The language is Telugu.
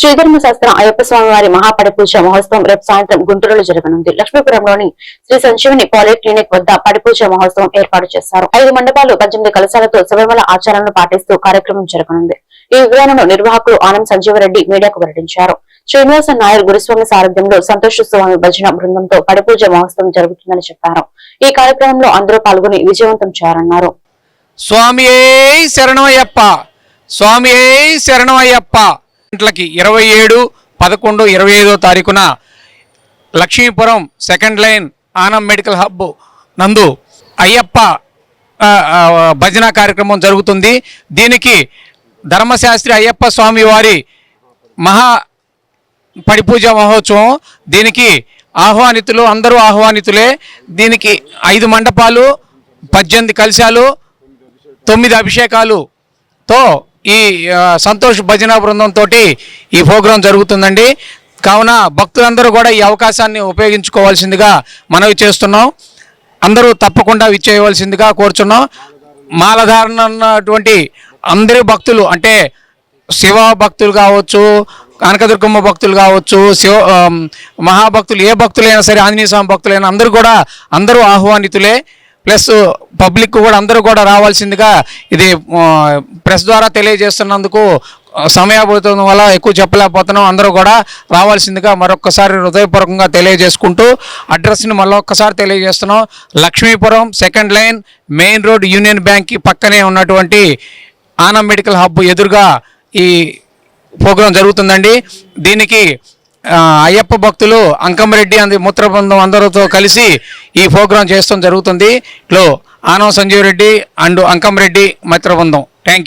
శ్రీధర్మ శాస్త్రం అయ్యప్ప స్వామి వారి మహాపడిపూజ మహోత్సవం రేపు సాయంత్రం గుంటూరులో జరగనుంది. లక్ష్మీపురంలోని శ్రీ సంజీవిని పాలిక్లినిక్ వద్ద పడిపూజ మహోత్సవం ఏర్పాటు చేశారు. ఐదు మండపాలు పద్దెనిమిది కలశాలతో శబరిమల ఆచారాలను పాటిస్తూ కార్యక్రమం జరగనుంది. ఈ వివరణను నిర్వాహకులు ఆనంద్ సంజీవరెడ్డి మీడియాకు వెల్లడించారు. శ్రీనివాస నాయర్ గురుస్వామి సారథ్యంలో సంతోష స్వామి భజన బృందంతో పడిపూజ మహోత్సవం జరుగుతుందని చెప్పారు. ఈ కార్యక్రమంలో అందరూ పాల్గొని విజయవంతం చేయాలన్నారు. స్వామి శరణమయ్యప్ప? స్వామి శరణమయ్యప్ప? గంటలకి ఇరవై ఏడు పదకొండు ఇరవై ఐదో తారీఖున Lakshmipuram second line Anam medical hub నందు అయ్యప్ప భజన కార్యక్రమం జరుగుతుంది. దీనికి ధర్మశాస్త్రి అయ్యప్ప స్వామి వారి మహా పడిపూజ మహోత్సవం. దీనికి ఆహ్వానితులు అందరూ ఆహ్వానితులే. దీనికి ఐదు మండపాలు పద్దెనిమిది కలశాలు తొమ్మిది అభిషేకాలుతో ఈ సంతోష్ భజన బృందంతో ఈ ప్రోగ్రాం జరుగుతుందండి. కావున భక్తులందరూ కూడా ఈ అవకాశాన్ని ఉపయోగించుకోవాల్సిందిగా మనవి చేస్తున్నాం. అందరూ తప్పకుండా విచ్చేయవలసిందిగా కోరుచున్నాం. మాలధారణ అన్నటువంటి అందరి భక్తులు అంటే శివ భక్తులు కావచ్చు కనకదుర్గమ్మ భక్తులు కావచ్చు శివ మహాభక్తులు ఏ భక్తులైనా సరే ఆంజనేయ స్వామి భక్తులైనా అందరూ కూడా అందరూ ఆహ్వానితులే. ప్లస్ పబ్లిక్ కూడా అందరూ కూడా రావాల్సిందిగా ఇది ప్రెస్ ద్వారా తెలియజేస్తున్నందుకు సమయాభూతం వల్ల ఎక్కువ చెప్పలేకపోతున్నాం. అందరూ కూడా రావాల్సిందిగా మరొకసారి హృదయపూర్వకంగా తెలియజేసుకుంటూ అడ్రస్ని మళ్ళొక్కసారి తెలియజేస్తున్నాం. Lakshmipuram second line main road Union బ్యాంక్కి పక్కనే ఉన్నటువంటి ఆనం మెడికల్ హబ్ ఎదురుగా ఈ ప్రోగ్రాం జరుగుతుందండి. దీనికి అయ్యప్ప భక్తులు అంకమరెడ్డి అంది మూత్రబృందం అందరితో కలిసి ఈ ప్రోగ్రాం చేస్తాం జరుగుతుంది. లో ఆనవ Sanjeev Reddy and Ankamareddy మిత్రబృందం. Thank you